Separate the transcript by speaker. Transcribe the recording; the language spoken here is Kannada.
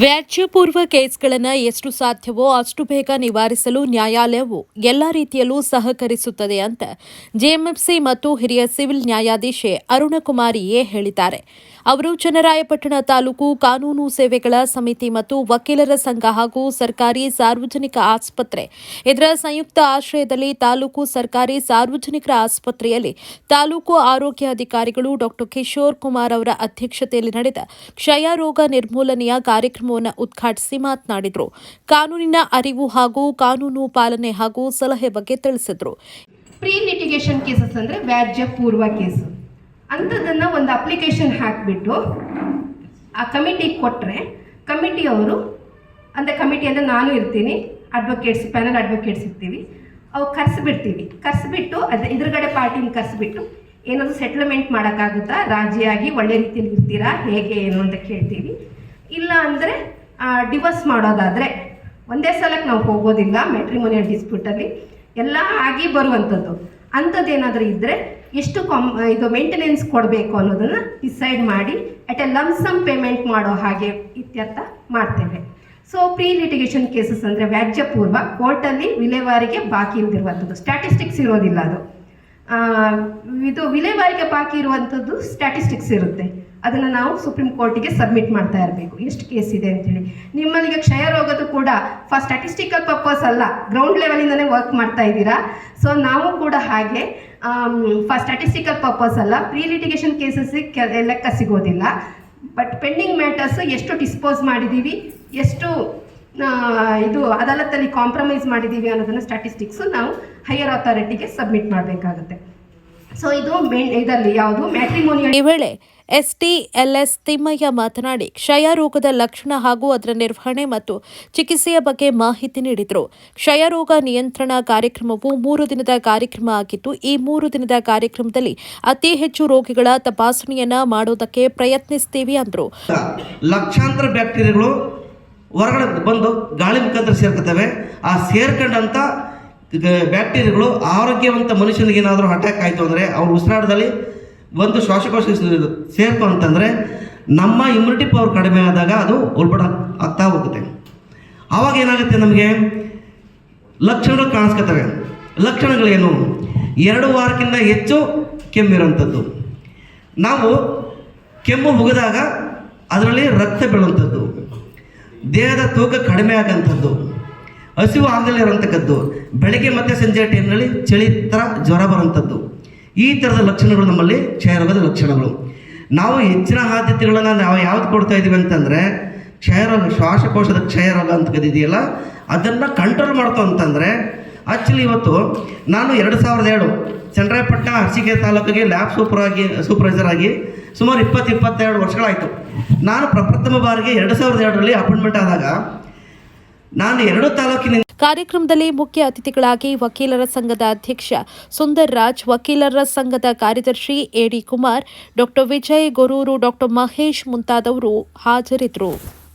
Speaker 1: ವ್ಯಾಜ್ಯಪೂರ್ವ ಕೇಸ್ಗಳನ್ನು ಎಷ್ಟು ಸಾಧ್ಯವೋ ಅಷ್ಟು ಬೇಗ ನಿವಾರಿಸಲು ನ್ಯಾಯಾಲಯವು ಎಲ್ಲ ರೀತಿಯಲ್ಲೂ ಸಹಕರಿಸುತ್ತದೆ ಅಂತ ಜೆಎಂಎಫ್ಸಿ ಮತ್ತು ಹಿರಿಯ ಸಿವಿಲ್ ನ್ಯಾಯಾಧೀಶೆ ಅರುಣಕುಮಾರಿಯೇ ಹೇಳಿದ್ದಾರೆ. ಅವರು ಚನ್ನರಾಯಪಟ್ಟಣ ತಾಲೂಕು ಕಾನೂನು ಸೇವೆಗಳ ಸಮಿತಿ ಮತ್ತು ವಕೀಲರ ಸಂಘ ಹಾಗೂ ಸರ್ಕಾರಿ ಸಾರ್ವಜನಿಕ ಆಸ್ಪತ್ರೆ ಇದರ ಸಂಯುಕ್ತ ಆಶ್ರಯದಲ್ಲಿ ತಾಲೂಕು ಸರ್ಕಾರಿ ಸಾರ್ವಜನಿಕರ ಆಸ್ಪತ್ರೆಯಲ್ಲಿ ತಾಲೂಕು ಆರೋಗ್ಯ ಅಧಿಕಾರಿಗಳು ಡಾಕ್ಟರ್ ಕಿಶೋರ್ ಕುಮಾರ್ ಅವರ ಅಧ್ಯಕ್ಷತೆಯಲ್ಲಿ ನಡೆದ ಕ್ಷಯ ರೋಗ ನಿರ್ಮೂಲನೆಯ ಕಾರ್ಯಕ್ರಮವನ್ನು ಉದ್ಘಾಟಿಸಿ ಮಾತನಾಡಿದರು. ಕಾನೂನಿನ ಅರಿವು ಹಾಗೂ ಕಾನೂನು ಪಾಲನೆ ಹಾಗೂ ಸಲಹೆ ಬಗ್ಗೆ ತಿಳಿಸಿದರು.
Speaker 2: ಪ್ರೀ ಲಿಟಿಗೇಷನ್ ಕೇಸಸ್ ಅಂದರೆ ವ್ಯಾಜ್ಯ ಪೂರ್ವ ಕೇಸು ಅಂಥದ್ದನ್ನ ಒಂದು ಅಪ್ಲಿಕೇಶನ್ ಹಾಕಿಬಿಟ್ಟು ಆ ಕಮಿಟಿಗೆ ಕೊಟ್ಟರೆ ಕಮಿಟಿಯವರು ಅಂದರೆ ಕಮಿಟಿ ಅಂದರೆ ನಾನು ಇರ್ತೀನಿ ಅಡ್ವೊಕೇಟ್ಸ್ ಪ್ಯಾನಲ್ ಅಡ್ವೊಕೇಟ್ಸ್ ಇರ್ತೀವಿ, ಅವು ಕರೆಸಿಬಿಡ್ತೀವಿ. ಕರೆಸಿಬಿಟ್ಟು ಅದೇ ಎದುರುಗಡೆ ಪಾರ್ಟಿನ ಕರೆಸಿಬಿಟ್ಟು ಏನಾದರೂ ಸೆಟ್ಲ್ಮೆಂಟ್ ಮಾಡೋಕ್ಕಾಗುತ್ತಾ? ರಾಜಿಯಾಗಿ ಒಳ್ಳೆ ರೀತಿಯಲ್ಲಿ ಇರ್ತೀರಾ? ಹೇಗೆ ಏನು ಅಂತ ಕೇಳ್ತೀವಿ. ಇಲ್ಲ ಅಂದರೆ ಡಿವೋರ್ಸ್ ಮಾಡೋದಾದರೆ ಒಂದೇ ಸಲಕ್ಕೆ ನಾವು ಹೋಗೋದಿಲ್ಲ ಮ್ಯಾಟ್ರಿಮೋನಿಯಲ್ ಡಿಸ್ಪ್ಯೂಟಲ್ಲಿ ಎಲ್ಲ ಆಗಿ ಬರುವಂಥದ್ದು ಅಂಥದ್ದೇನಾದರೂ ಇದ್ದರೆ ಎಷ್ಟು ಕಾಮ್ ಇದು ಮೇಂಟೆನೆನ್ಸ್ ಕೊಡಬೇಕು ಅನ್ನೋದನ್ನು ಡಿಸೈಡ್ ಮಾಡಿ ಅಟ್ ಎ ಲಮ್ಸಮ್ ಪೇಮೆಂಟ್ ಮಾಡೋ ಹಾಗೆ ಇತ್ಯರ್ಥ ಮಾಡ್ತೇವೆ. ಸೊ ಪ್ರೀ ಲಿಟಿಗೇಷನ್ ಕೇಸಸ್ ಅಂದರೆ ವ್ಯಾಜ್ಯಪೂರ್ವ ಕೋರ್ಟಲ್ಲಿ ವಿಲೇವಾರಿಗೆ ಬಾಕಿ ಇಲ್ದಿರುವಂಥದ್ದು ಸ್ಟ್ಯಾಟಿಸ್ಟಿಕ್ಸ್ ಇರೋದಿಲ್ಲ ಅದು. ಇದು ವಿಲೇವಾರಿಗೆ ಬಾಕಿ ಇರುವಂಥದ್ದು ಸ್ಟ್ಯಾಟಿಸ್ಟಿಕ್ಸ್ ಇರುತ್ತೆ. ಅದನ್ನು ನಾವು ಸುಪ್ರೀಂ ಕೋರ್ಟಿಗೆ ಸಬ್ಮಿಟ್ ಮಾಡ್ತಾ ಇರಬೇಕು. ಎಷ್ಟು ಕೇಸ್ ಇದೆ ಅಂತೇಳಿ ನಿಮ್ಮಲ್ಲಿಗೆ ಕ್ಷಯ ರೋಗದ್ದು ಕೂಡ ಫಾರ್ ಸ್ಟ್ಯಾಟಿಸ್ಟಿಕಲ್ ಪರ್ಪಸ್ ಅಲ್ಲ ಗ್ರೌಂಡ್ ಲೆವೆಲಿಂದನೇ ವರ್ಕ್ ಮಾಡ್ತಾ ಇದ್ದೀರಾ? ಸೊ ನಾವು ಕೂಡ ಹಾಗೆ ಫಾರ್ ಸ್ಟ್ಯಾಟಿಸ್ಟಿಕಲ್ ಪರ್ಪಸ್ ಅಲ್ಲ ಪ್ರೀ ಲಿಟಿಗೇಷನ್ ಕೇಸಸ್ಸಿಗೆ ಲೆಕ್ಕ ಸಿಗೋದಿಲ್ಲ. ಬಟ್ ಪೆಂಡಿಂಗ್ ಮ್ಯಾಟರ್ಸ್ ಎಷ್ಟು ಡಿಸ್ಪೋಸ್ ಮಾಡಿದ್ದೀವಿ ಎಷ್ಟು ಇದು ಅದಾಲತ್ತಲ್ಲಿ ಕಾಂಪ್ರಮೈಸ್ ಮಾಡಿದ್ದೀವಿ ಅನ್ನೋದನ್ನು ಸ್ಟ್ಯಾಟಿಸ್ಟಿಕ್ಸು ನಾವು ಹೈಯರ್ ಅಥಾರಿಟಿಗೆ ಸಬ್ಮಿಟ್ ಮಾಡಬೇಕಾಗುತ್ತೆ. ಸೊ ಇದು ಇದರಲ್ಲಿ ಯಾವುದು? ಮ್ಯಾಟ್ರಿಮೋನಿಯಲ್
Speaker 1: ಈ ವೇಳೆ ಎಸ್ಟಿಎಲ್ಎಸ್ ತಿಮ್ಮಯ್ಯ ಮಾತನಾಡಿ ಕ್ಷಯ ರೋಗದ ಲಕ್ಷಣ ಹಾಗೂ ಅದರ ನಿರ್ವಹಣೆ ಮತ್ತು ಚಿಕಿತ್ಸೆಯ ಬಗ್ಗೆ ಮಾಹಿತಿ ನೀಡಿದರು. ಕ್ಷಯ ರೋಗ ನಿಯಂತ್ರಣ ಕಾರ್ಯಕ್ರಮವು ಮೂರು ದಿನದ ಕಾರ್ಯಕ್ರಮ ಆಗಿದ್ದು ಈ ಮೂರು ದಿನದ ಕಾರ್ಯಕ್ರಮದಲ್ಲಿ ಅತಿ ಹೆಚ್ಚು ರೋಗಿಗಳ ತಪಾಸಣೆಯನ್ನ ಮಾಡೋದಕ್ಕೆ ಪ್ರಯತ್ನಿಸ್ತೀವಿ ಅಂದರು.
Speaker 3: ಲಕ್ಷಾಂತರ ಬ್ಯಾಕ್ಟೀರಿಯಾಗಳು ಹೊರಗಡೆ ಬಂದು ಗಾಳಿ ಮುಖಾಂತರ ಸೇರ್ಕೊತವೆ ಆ ಸೇರ್ಕೊಂಡಂಥ ಬ್ಯಾಕ್ಟೀರಿಯಾಗಳು ಆರೋಗ್ಯವಂತ ಮನುಷ್ಯನಿಗೆ ಏನಾದರೂ ಅಟ್ಯಾಕ್ ಆಯಿತು ಅಂದರೆ ಅವ್ರ ಉಸಿರಾಟದಲ್ಲಿ ಒಂದು ಶ್ವಾಸಕೋಶ ಸೇರ್ತು ಅಂತಂದರೆ ನಮ್ಮ ಇಮ್ಯುನಿಟಿ ಪವರ್ ಕಡಿಮೆ ಆದಾಗ ಅದು ಉಲ್ಬಣ ಆಗ್ತಾ ಹೋಗುತ್ತೆ. ಆವಾಗ ಏನಾಗುತ್ತೆ ನಮಗೆ? ಲಕ್ಷಣಗಳು ಕಾಣಿಸ್ಕೊತವೆ. ಲಕ್ಷಣಗಳೇನು? ಎರಡು ವಾರಕ್ಕಿಂತ ಹೆಚ್ಚು ಕೆಮ್ಮಿರೋಂಥದ್ದು ನಾವು ಕೆಮ್ಮು ಮುಗಿದಾಗ ಅದರಲ್ಲಿ ರಕ್ತ ಬೀಳುವಂಥದ್ದು. ದೇಹದ ತೂಕ ಕಡಿಮೆ ಆಗೋಂಥದ್ದು. ಹಸಿವು ಆಗದಲ್ಲೇ ಇರೋಂಥದ್ದು ಬೆಳಗ್ಗೆ ಮತ್ತೆ ಸಂಜೆ ಟೈಮ್ನಲ್ಲಿ ಚಳಿ ಥರ ಜ್ವರ ಬರುವಂಥದ್ದು ಈ ಥರದ ಲಕ್ಷಣಗಳು ನಮ್ಮಲ್ಲಿ ಕ್ಷಯರೋಗದ ಲಕ್ಷಣಗಳು. ನಾವು ಹೆಚ್ಚಿನ ಆದ್ಯತೆಗಳನ್ನು ನಾವು ಯಾವ್ದು ಕೊಡ್ತಾ ಇದ್ದೀವಿ ಅಂತಂದರೆ, ಕ್ಷಯರೋಗ, ಶ್ವಾಸಕೋಶದ ಕ್ಷಯರೋಗ ಅಂತ ಕದಿದೆಯಲ್ಲ ಅದನ್ನು ಕಂಟ್ರೋಲ್ ಮಾಡ್ತು ಅಂತಂದರೆ ಆ್ಯಕ್ಚುಲಿ ಇವತ್ತು ನಾನು ಎರಡು ಸಾವಿರದ ಎರಡು ಚಂದ್ರಾಯಪಟ್ಟಣ ಅರಸೀಕೆರೆ ತಾಲೂಕಿಗೆ ಲ್ಯಾಬ್ ಸೂಪರ್ ಆಗಿ ಸೂಪರ್ವೈಸರ್ ಆಗಿ ಸುಮಾರು ಇಪ್ಪತ್ತು, ಇಪ್ಪತ್ತೆರಡು ವರ್ಷಗಳಾಯಿತು. ನಾನು ಪ್ರಪ್ರಥಮ ಬಾರಿಗೆ ಎರಡು ಸಾವಿರದ ಎರಡರಲ್ಲಿ ಅಪಾಯಿಂಟ್ಮೆಂಟ್ ಆದಾಗ ನಾನು ಎರಡು ತಾಲೂಕಿನಿಂದ
Speaker 1: ಕಾರ್ಯಕ್ರಮದಲ್ಲಿ ಮುಖ್ಯ ಅತಿಥಿಗಳಾಗಿ ವಕೀಲರ ಸಂಘದ ಅಧ್ಯಕ್ಷ ಸುಂದರ್ ರಾಜ್, ವಕೀಲರ ಸಂಘದ ಕಾರ್ಯದರ್ಶಿ A D Kumar, doctor Vijay Goruru, doctor Mahesh ಮುಂತಾದವರು ಹಾಜರಿದ್ದರು.